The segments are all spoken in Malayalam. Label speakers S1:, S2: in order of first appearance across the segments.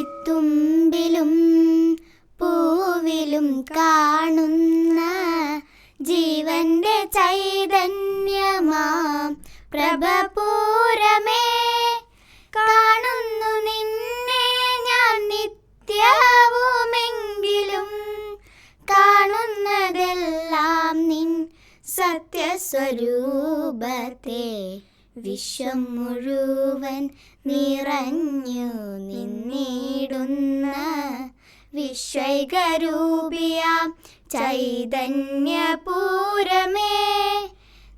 S1: പുൽക്കൊടിത്തുമ്പിലും പൂവിലും കാണുന്ന ജീവന്റെ ചൈതന്യമാം പ്രഭപൂരമേ സത്യസ്വരൂപത്തെ വിശ്വം മുഴുവൻ നിറഞ്ഞു നിന്നിടുന്ന വിശ്വൈകരൂപിയാം ചൈതന്യപൂരമേ.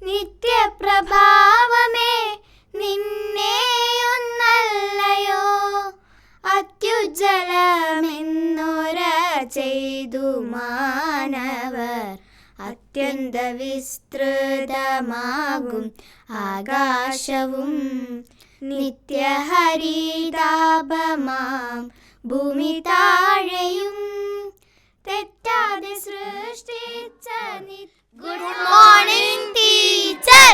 S1: നിത്യപ്രഭാവമേ നിന്നെ ഒന്നല്ലയോ? അത്യുജ്വലമെന്നൊര ചെയ്തു മാനവർ അത്യന്ത വിസ്തൃതമാകും ആകാശവും. നിത്യഹരിതാപമാം. ഭൂമി താഴെയും തെറ്റാതെ സൃഷ്ടിച്ച good morning teacher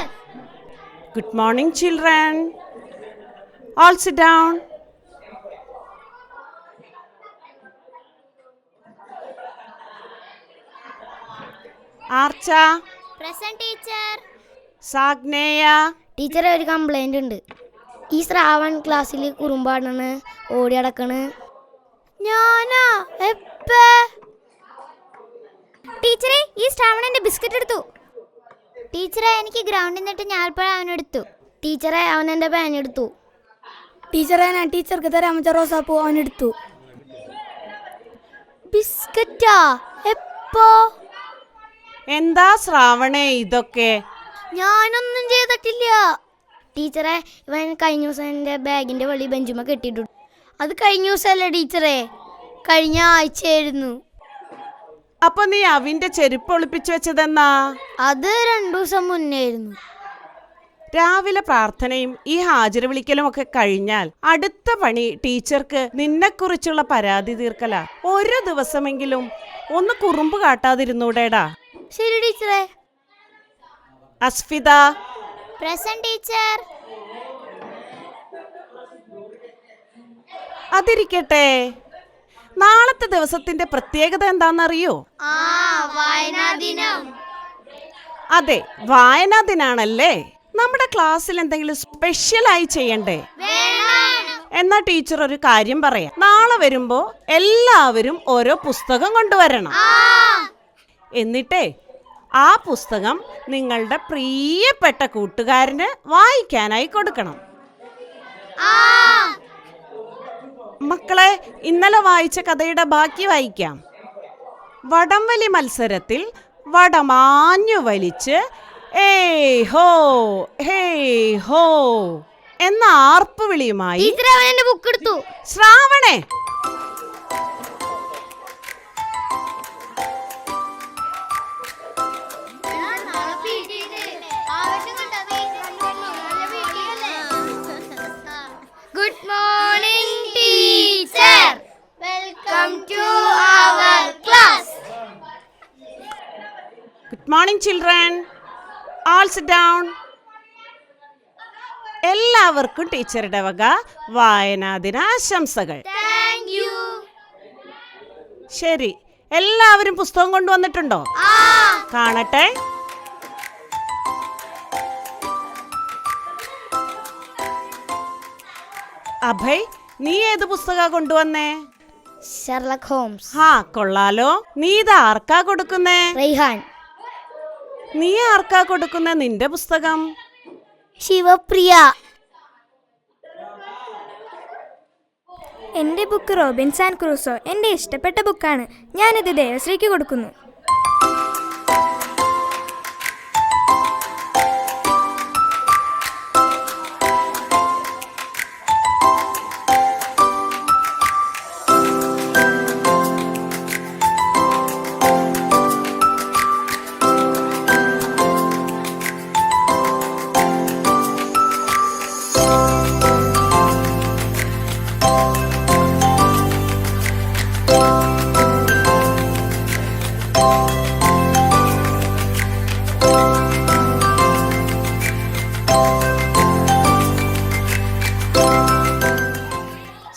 S2: good morning children All sit down. Archa?
S1: Present teacher.
S2: സാഗ്നേയ?
S3: ടീച്ചറെ ഒരു കംപ്ലൈന്റ് ഉണ്ട്. ഈ ശ്രാവൺ ക്ലാസ്സിൽ കുറുമ്പാടണ് ഓടി അടക്കണ്
S1: ഞാനാ? എപ്പ? ടീച്ചറെ ഈ ശ്രാവണന്റെ ബിസ്ക്കറ്റ് എടുത്തു. ടീച്ചറെ എനിക്ക് ഗ്രൗണ്ടിൽ നിന്നിട്ട് ഞാൽപ്പഴം അവനെടുത്തു
S3: ടീച്ചറെ അവൻ എന്റെ പാൻ എടുത്തു.
S4: ടീച്ചറെ ഞാൻ ടീച്ചർക്ക് തരാൻ വെച്ച റോസാപ്പൂ അവനെടുത്തു
S1: ബിസ്ക്കറ്റാ? എപ്പോ?
S2: എന്താ ശ്രാവണേ ഇതൊക്കെ?
S1: ഞാനൊന്നും ചെയ്തിട്ടില്ല.
S3: ടീച്ചറെ ഇവൻ കഴിഞ്ഞ ദിവസം എന്റെ ബാഗിന്റെ വെളി ബെഞ്ചുമ കെട്ടിയിട്ടു അത് കഴിഞ്ഞ ദിവസമല്ല ടീച്ചറെ? കഴിഞ്ഞ ആഴ്ചയായിരുന്നു.
S2: അപ്പൊ നീ അവിന്റെ ചെരുപ്പ് ഒളിപ്പിച്ചു വെച്ചതെന്നാ?
S3: അത് രണ്ടു ദിവസം മുന്നേ ആയിരുന്നു
S2: രാവിലെ പ്രാർത്ഥനയും ഈ ഹാജര വിളിക്കലും ഒക്കെ കഴിഞ്ഞാൽ അടുത്ത പണി ടീച്ചർക്ക് നിന്നെക്കുറിച്ചുള്ള പരാതി തീർക്കല. ഒരു ദിവസമെങ്കിലും ഒന്ന് കുറുമ്പ് കാട്ടാതിരുന്നൂടേടാ.
S3: ശരി ടീച്ചറെ.
S2: അസ്ഫിത.
S1: Present teacher.
S2: അതിരിക്കട്ടെ. നാളത്തെ ദിവസത്തിന്റെ പ്രത്യേകത എന്താണെന്നറിയോ? അതെ വായനാ ദിനാണല്ലേ നമ്മുടെ ക്ലാസ്സിൽ എന്തെങ്കിലും സ്പെഷ്യലായി ചെയ്യണ്ടേ? എന്നാ ടീച്ചർ ഒരു കാര്യം പറയാം. നാളെ വരുമ്പോ എല്ലാവരും ഓരോ പുസ്തകം കൊണ്ടുവരണം. എന്നിട്ടേ ആ പുസ്തകം നിങ്ങളുടെ പ്രിയപ്പെട്ട കൂട്ടുകാരന് വായിക്കാനായി കൊടുക്കണം. മക്കളെ ഇന്നലെ വായിച്ച കഥയുടെ ബാക്കി വായിക്കാം. വടംവലി മത്സരത്തിൽ വടമാഞ്ഞു വലിച്ച് ഏ ഹോ ഹേ ഹോ എന്ന ആർപ്പ് വിളിയുമായി
S3: ടീച്ചറെ ബുക്ക് എടുത്തു.
S2: ശ്രാവണേ
S1: morning
S2: children all sit down എല്ലാവർക്കും ടീച്ചറുടെ വക വായനാദിന ആശംസകൾ ശരി. എല്ലാവരും പുസ്തകം കൊണ്ടുവന്നിട്ടുണ്ടോ? കാണട്ടെ. അഭയ് നീ ഏത് പുസ്തക കൊണ്ടുവന്നേ?
S3: ഷെർലക് ഹോംസ്
S2: ഹാ കൊള്ളാലോ. നീ ഇത് ആർക്കാ കൊടുക്കുന്നേ?
S3: റൈഹാൻ
S2: നീ ആർക്കാ കൊടുക്കുന്ന? നിന്റെ പുസ്തകം.
S3: ശിവപ്രിയ.
S4: എന്റെ ബുക്ക് റോബിൻസ് ആൻഡ് ക്രൂസോ എന്റെ ഇഷ്ടപ്പെട്ട ബുക്കാണ്. ഞാനിത് ദേവശ്രീക്ക് കൊടുക്കുന്നു.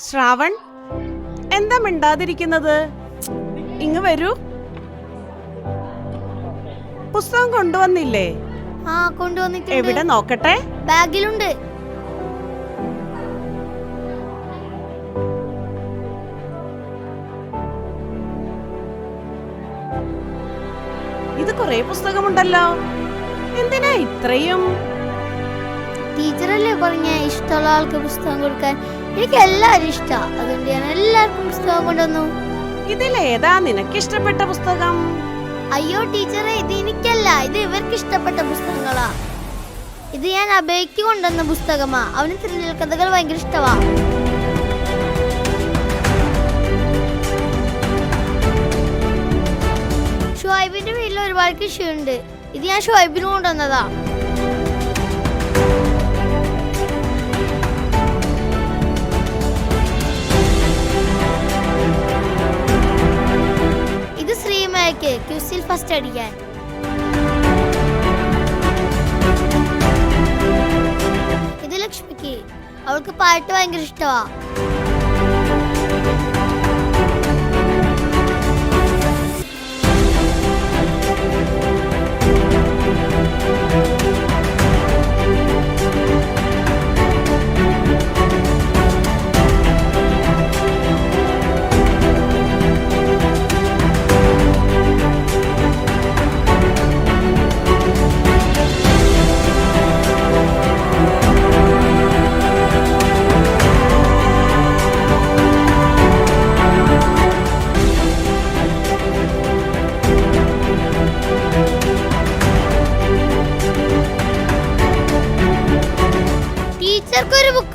S2: ശ്രാവൺ എന്താ മിണ്ടാതിരിക്കുന്നത്? ഇങ് വരൂ. പുസ്തകം കൊണ്ടുവന്നില്ലേ?
S1: ആ കൊണ്ടുവന്നിട്ടുണ്ട്.
S2: എവിടെ നോക്കട്ടെ?
S1: ബാഗിലുണ്ട്.
S2: ഇത് കുറെ പുസ്തകമുണ്ടല്ലോ. എന്തിനാ ഇത്രയും?
S1: ടീച്ചറല്ലേ പറഞ്ഞ ഇഷ്ടമുള്ള ആൾക്ക് പുസ്തകം കൊടുക്കാൻ. എനിക്ക് എല്ലാരും ഇഷ്ടമാണ് അതുകൊണ്ട് ഞാൻ എല്ലാവർക്കും പുസ്തകം കൊണ്ടുവന്നു.
S2: ഇതിലേതാ നിനക്ക് ഇഷ്ടപ്പെട്ട പുസ്തകം?
S1: അയ്യോ ടീച്ചറെ ഇത് എനിക്കല്ല. ഇത് ഇവർക്ക് ഇഷ്ടപ്പെട്ട പുസ്തകങ്ങളാ. ഇത് ഞാൻ അഭയ്ക്ക് കൊണ്ടുവന്ന പുസ്തകമാ. അവന് ത്രില്ലൽ കഥകൾ ഭയങ്കര ഇഷ്ടമാ. ഷുഹൈബിന്റെ വീട്ടിൽ ഒരുപാട് കൃഷിയുണ്ട്. ഇത് ഞാൻ ഷുഹൈബിന് കൊണ്ടുവന്നതാ. ശ്രീമയ്ക്ക് ക്യൂസിൽ ഫസ്റ്റ് അടിക്കാൻ ഇത് ലക്ഷ്മിക്ക് അവൾക്ക് പാട്ട് ഭയങ്കര ഇഷ്ടമാ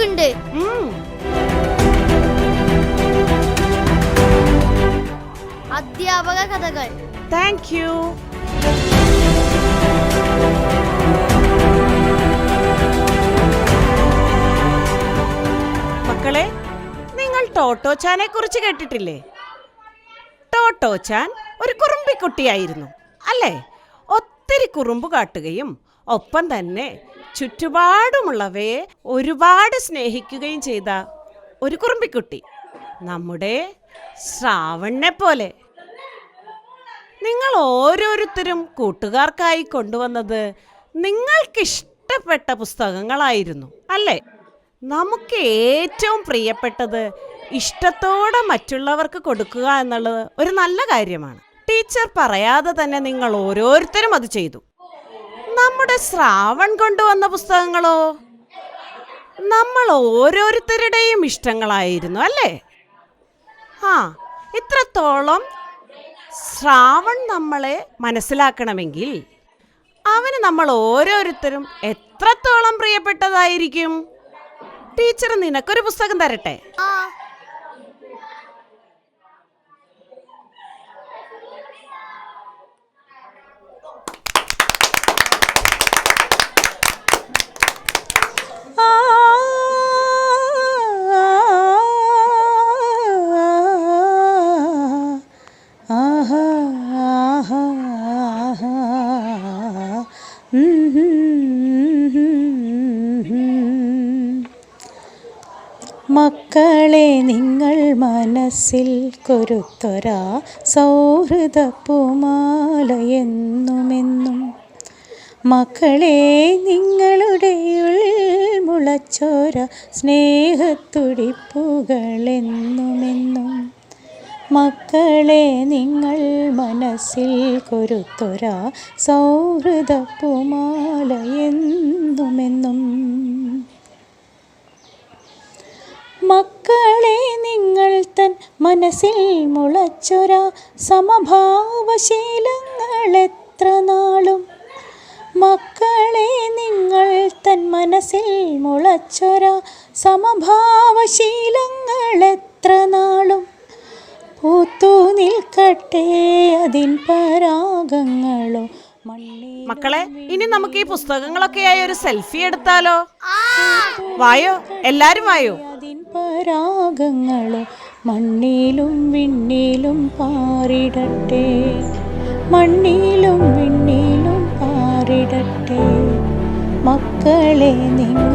S1: ഉണ്ട്. അധ്യാപക കഥകൾ.
S2: താങ്ക് യു മക്കളെ നിങ്ങൾ ടോട്ടോച്ചാനെ കുറിച്ച് കേട്ടിട്ടില്ലേ? ടോട്ടോച്ചാൻ ഒരു കുറുമ്പിക്കുട്ടിയായിരുന്നു അല്ലേ? ഒത്തിരി കുറുമ്പ് കാട്ടുകയും ഒപ്പം തന്നെ ചുറ്റുപാടുമുള്ളവയെ ഒരുപാട് സ്നേഹിക്കുകയും ചെയ്ത ഒരു കുറുമ്പിക്കുട്ടി നമ്മുടെ ശ്രാവണനെ പോലെ നിങ്ങൾ ഓരോരുത്തരും കൂട്ടുകാർക്കായി കൊണ്ടുവന്നത് നിങ്ങൾക്കിഷ്ടപ്പെട്ട പുസ്തകങ്ങളായിരുന്നു അല്ലേ? നമുക്ക് ഏറ്റവും പ്രിയപ്പെട്ടത് ഇഷ്ടത്തോടെ മറ്റുള്ളവർക്ക് കൊടുക്കുക എന്നുള്ളത് ഒരു നല്ല കാര്യമാണ്. ടീച്ചർ പറയാതെ തന്നെ നിങ്ങൾ ഓരോരുത്തരും അത് ചെയ്തു. നമ്മുടെ ശ്രാവൺ കൊണ്ടുവന്ന പുസ്തകങ്ങളോ? നമ്മൾ ഓരോരുത്തരുടെയും ഇഷ്ടങ്ങളായിരുന്നു അല്ലേ? ആ ഇത്രത്തോളം ശ്രാവൺ നമ്മളെ മനസ്സിലാക്കണമെങ്കിൽ അവന് നമ്മൾ ഓരോരുത്തരും എത്രത്തോളം പ്രിയപ്പെട്ടതായിരിക്കും? ടീച്ചർ നിനക്കൊരു പുസ്തകം തരട്ടെ?
S5: മക്കളെ നിങ്ങൾ മനസ്സിൽ കൊരുത്തൊരാ സൗഹൃദ പൂമാല മക്കളെ നിങ്ങളുടെ ഉൾമുളച്ചോര സ്നേഹത്തുടിപ്പുകളെന്നുമെന്നും. മക്കളെ നിങ്ങൾ മനസ്സിൽ കൊരുത്തൊരാ സൗഹൃദ മക്കളെ നിങ്ങൾ തൻ മനസ്സിൽ മുളച്ചൊര സമഭാവശീലങ്ങൾ എത്ര നാളും? മക്കളെ നിങ്ങൾ തൻ മനസ്സിൽ മുളച്ചൊര സമഭാവശീലങ്ങൾ എത്ര നാളും? പൂത്തു നിൽക്കട്ടെ അതിൻ പരാഗങ്ങളോ
S2: മക്കളെ ഇനി നമുക്ക് ഈ പുസ്തകങ്ങളൊക്കെ ആയി ഒരു സെൽഫി എടുത്താലോ? വായോ എല്ലാരും വായോ?
S5: പരാഗങ്ങളോ മണ്ണിലും വിണ്ണിലും പാറിടട്ടെ. മണ്ണിലും വിണ്ണിലും പാറിടട്ടെ. മക്കളെ നിങ്ങൾ